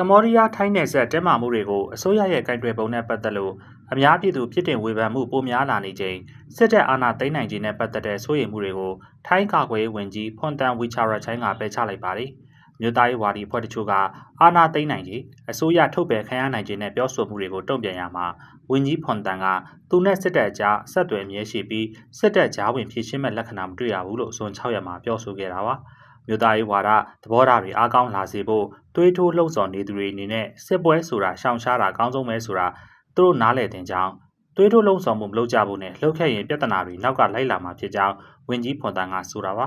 ကမ္ဘောဒီးယားထိုင်းနယ်စပ်တင်းမာမှုတွေကိုအစိုးရရဲ့ကင်တွယ်ပုံနဲ့ပတ်သက်လို့အများပြည်သူဖြစ်တင်ဝေဖန်မှုပိုများလာနေချိန်စစ်တပ်အာဏာသိမ်းနိုင်ခြင်းနဲ့ပတ်သက်တဲ့စိုးရိမ်မှုတွေကိုထိုင်းကာကွယ်ရေးဝန်ကြီးဖွန်တန်ဝီချာရချိုင်းကပယ်ချလိုက်ပါတယ်။မြို့သားရေးဝါဒီဖွဲ့တချို့ကအာဏာသိမ်းနိုင်ခြင်းအစိုးရထုတ်ပယ်ခံရနိုင်ခြင်းနဲ့ပြောဆိုမှုတွေကိုတုံ့ပြန်ရမှာဝန်ကြီးဖွန်တန်ကသူနဲ့စစ်တပ်ကြားဆက်သွယ်မြဲရှိပြီးစစ်တပ်ကြားဝင်ဖြည့်ရှင်းမဲ့လက္ခဏာမတွေ့ရဘူးလို့အစွန်6ရက်မှာပြောဆိုခဲ့တာပါ။ မြို့သားရေးဝါဒသဘောထားတွေအားကောင်းလာစေဖို့တွေးထိုးလှုံ့ဆော်နေသူတွေအနေနဲ့စစ်ပွဲဆိုတာရှောင်ရှားတာအကောင်းဆုံးပဲဆိုတာသူတို့နားလည်တင်ကြောင်းတွေးထိုးလှုံ့ဆော်မှုမလုပ်ကြဘူးနဲ့လှုပ်ခတ်ရင်ပြဿနာတွေနောက်ကလိုက်လာမှာဖြစ်ကြောင်းဝန်ကြီးဖွန်တန်ကဆိုတာပါ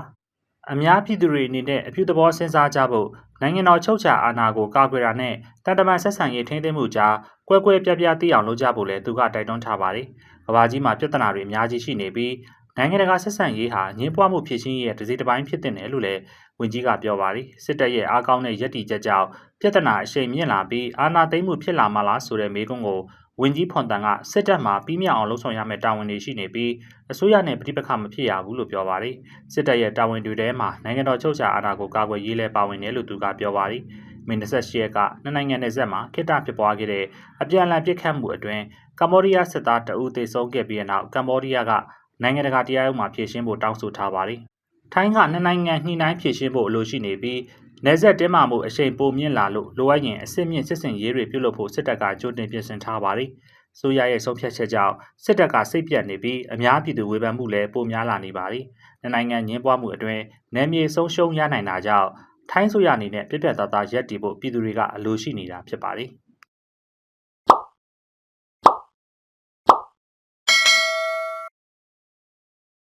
အများပြည်သူတွေအနေနဲ့အပြုသဘောစဉ်းစားကြဖို့နိုင်ငံတော်ချုပ်ချာအာဏာကိုကာကွယ်တာနဲ့တန်တမန်ဆက်ဆံရေးထိန်းသိမ်းမှုကြားကွဲကွဲပြားပြားသိအောင်လုပ်ကြဖို့လည်းသူကတိုက်တွန်းထားပါတယ်။ကဘာကြီးမှာပြဿနာတွေအများကြီးရှိနေပြီး နိုင်ငံတကာဆက်ဆံရေးဟာငင်းပွားမှုဖြစ်ချင်းရဲ့တစ်စိတ်တစ်ပိုင်းဖြစ်တဲ့နယ်လို့လည်းဝန်ကြီးကပြောပါတယ်စစ်တပ်ရဲ့အားကောင်းတဲ့ရည်တည်ချက်ကြောင့်ပြဿနာအရှိန်မြင့်လာပြီးအာဏာသိမ်းမှုဖြစ်လာမှလားဆိုတဲ့မေးခွန်းကိုဝန်ကြီးဖွန်တန်ကစစ်တပ်မှာပြီးမြောက်အောင်လှုံ့ဆော်ရမယ့်တာဝန်တွေရှိနေပြီးအစိုးရနဲ့ပြည်ပခါမဖြစ်ရဘူးလို့ပြောပါတယ်စစ်တပ်ရဲ့တာဝန်တွေထဲမှာနိုင်ငံတော်ချုပ်ချာအာဏာကိုကာကွယ်ရေးလဲပါဝင်တယ်လို့သူကပြောပါတယ်မင်း28ရက်ကနှစ်နိုင်ငံနယ်စပ်မှာခိတ္တဖြစ်ပွားခဲ့တဲ့အပြန်အလှန်ပစ်ခတ်မှုအတွင်းကမ္ဘောဒီးယားစစ်သားတအူးသေဆုံးခဲ့ပြီးတဲ့နောက်ကမ္ဘောဒီးယားက နိုင်ငံတကာတရားရုံးမှာဖြေရှင်းဖို့တောင်းဆိုထားပါတယ်။ထိုင်းကနှစ်နိုင်ငံညှိနှိုင်းဖြေရှင်းဖို့အလိုရှိနေပြီးနေဆက်တင်းမာမှုအရှိန်ပိုမြင့်လာလို့လိုအပ်ရင်အစစ်မြင့်စစ်စင်ရေးတွေပြုလုပ်ဖို့စစ်တပ်ကကြိုတင်ပြင်ဆင်ထားပါတယ်။ဆိုရရဲ့ဆုံးဖြတ်ချက်ကြောင့်စစ်တပ်ကစိတ်ပြတ်နေပြီးအများပြည်သူဝေဖန်မှုလည်းပိုများလာနေပါတယ်။နှစ်နိုင်ငံညှင်းပွားမှုအတွင်းနယ်မြေဆုံးရှုံးရနိုင်တာကြောင့်ထိုင်းဆိုရအနေနဲ့ပြပြသားသားရက်တည်ဖို့ပြည်သူတွေကအလိုရှိနေတာဖြစ်ပါတယ်။